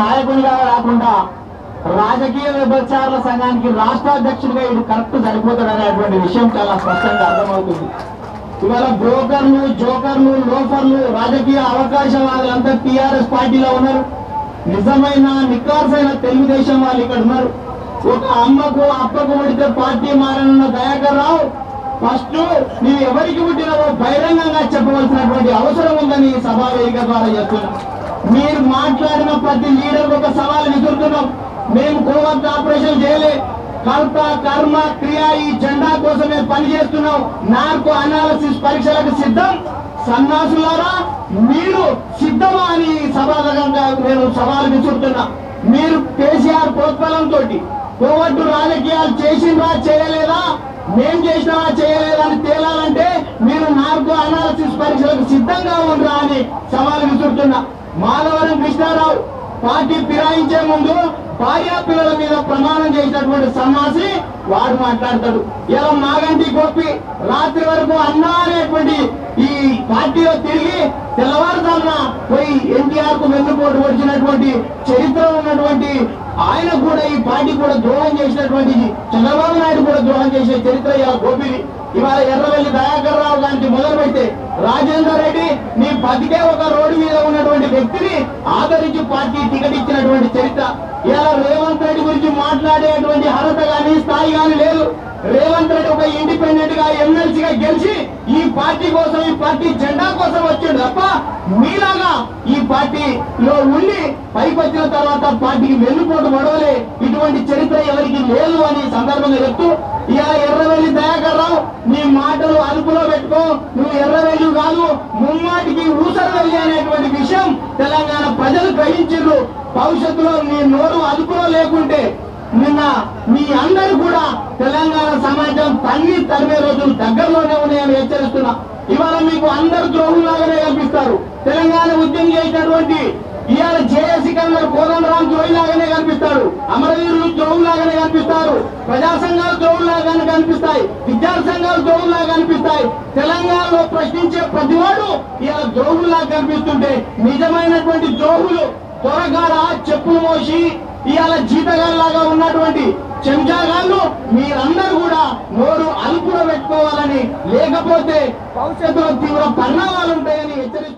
నాయకునిగా కాకుండా రాజకీయ విభచారుల సంఘానికి రాష్ట్ర అధ్యక్షుడిగా ఇది కరెక్ట్ సరిపోతాడు అనేటువంటి విషయం చాలా స్పష్టంగా అర్థమవుతుంది. ఇవాళ బ్రోకర్లు జోకర్లు లోఫర్లు రాజకీయ అవకాశవాదులంతా టీఆర్ఎస్ పార్టీలో ఉన్నారు. నిజమైన నికార్సైన తెలుగుదేశం వాళ్ళు ఇక్కడ ఉన్నారు. ఒక అమ్మకు అప్పకు పుడితే పార్టీ మారనున్న దయాకర్ రావు ఫస్ట్ నీవు ఎవరికి పుట్టినవో బహిరంగంగా చెప్పవలసినటువంటి అవసరం ఉందని సభా వేదిక ద్వారా చెప్తున్నాను. మీరు మాట్లాడిన ప్రతి లీడర్ ఒక సవాల్ విసురుతున్నాం మేము కోవత్ ఆపరేషన్ చేయలే. కల్ప కర్మ క్రియ ఈ జెండా కోసమే పనిచేస్తున్నాం. నాకు అనాలసిస్ పరీక్షలకు సిద్ధం. సన్నాసులారా మీరు సిద్ధమా అని సభాగంగా నేను సవాల్ విసురుతున్నా. మీరు కేసీఆర్ ప్రోత్బలంతో కోవట్టు రాజకీయాలు చేసిండ్రా చేయలేదా? మేం చేసినావా చేయలేదా అని తేలాలంటే మీరు నార్కో అనాలసిస్ పరీక్షలకు సిద్ధంగా ఉండరా అని సవాల్ విసురుతున్నా. మాధవరం కృష్ణారావు పార్టీ ఫిరాయించే ముందు భార్యా పిల్లల మీద ప్రమాణం చేసినటువంటి సన్నాసి వాడు మాట్లాడతాడు. ఇలా మాగంటి గోపి రాత్రి వరకు అన్నా అనేటువంటి ఈ పార్టీలో తిరిగి తెల్లవారుజామున పోయి ఎన్టీఆర్కు వెన్నుపోటు వచ్చినటువంటి చరిత్ర ఉన్నటువంటి ఆయన కూడా ఈ పార్టీ కూడా ద్రోహం చేసినటువంటి చంద్రబాబు నాయుడు కూడా ద్రోహం చేసే చరిత్ర ఇలా గోపిది. ఇవాళ ఎర్రవెల్లి దయాకర్ రావు దానికి మొదలు పెడితే రాజేందర్ రెడ్డి బతికే ఒక రోడ్డు మీద ఉన్నటువంటి వ్యక్తిని ఆదరించి పార్టీ టికెట్ ఇచ్చినటువంటి చరిత్ర. ఇలా రేవంత్ రెడ్డి గురించి మాట్లాడేటువంటి అర్హత కానీ స్థాయి కానీ లేదు. రేవంత్ రెడ్డి ఒక ఇండిపెండెంట్గా ఎమ్మెల్సీగా గెలిచి ఈ పార్టీ కోసం ఈ పార్టీ జెండా కోసం వచ్చాడు తప్ప మీలాగా ఈ పార్టీలో ఉండి పైకి వచ్చిన తర్వాత పార్టీకి వెన్నుపోటు పడవలే. ఇటువంటి చరిత్ర ఎవరికి లేదు అని సందర్భంగా చెప్తూ ఇలా ఎర్రవెల్లి దయాకర్రావు నీ మాటలు అదుపులో పెట్టుకో నువ్వు ఎర్రవెల్లి కాదు ముమ్మాటికి ఊసరవెల్లి అనేటువంటి విషయం తెలంగాణ ప్రజలు గ్రహించారు భవిష్యత్తులో నీ నోరు అదుపులో లేకుంటే నిన్న మీ అందరూ కూడా తెలంగాణ సమాజం తన్ని తరిమే రోజులు దగ్గరలోనే ఉన్నాయని హెచ్చరిస్తున్నా. ఇవాళ మీకు అందరు ద్రోహులాగానే కనిపిస్తారు. తెలంగాణ ఉద్యమం చేసినటువంటి ఇవాళ జేఏసీ కన్నా కోదండరాం ద్రోహిలాగానే కనిపిస్తాడు అమరవీరులు ద్రోహులాగానే కనిపిస్తారు. ప్రజా సంఘాలు ద్రోహులాగానే కనిపిస్తాయి. విద్యార్థి సంఘాలు ద్రోహులాగా కనిపిస్తాయి. తెలంగాణలో ప్రశ్నించే ప్రతివాడు ఇలా ద్రోహుల్లాగా కనిపిస్తుంటే నిజమైనటువంటి ద్రోహులు త్వరగాల చెప్పులు మోసి ఇవాళ జీతగాళ్ళలాగా ఉన్నటువంటి చెంచాగాళ్ళు మీరందరూ కూడా నోరు అలుపులో పెట్టుకోవాలని లేకపోతే భవిష్యత్తులో తీవ్ర పరిణామాలు ఉంటాయని హెచ్చరిస్తున్నారు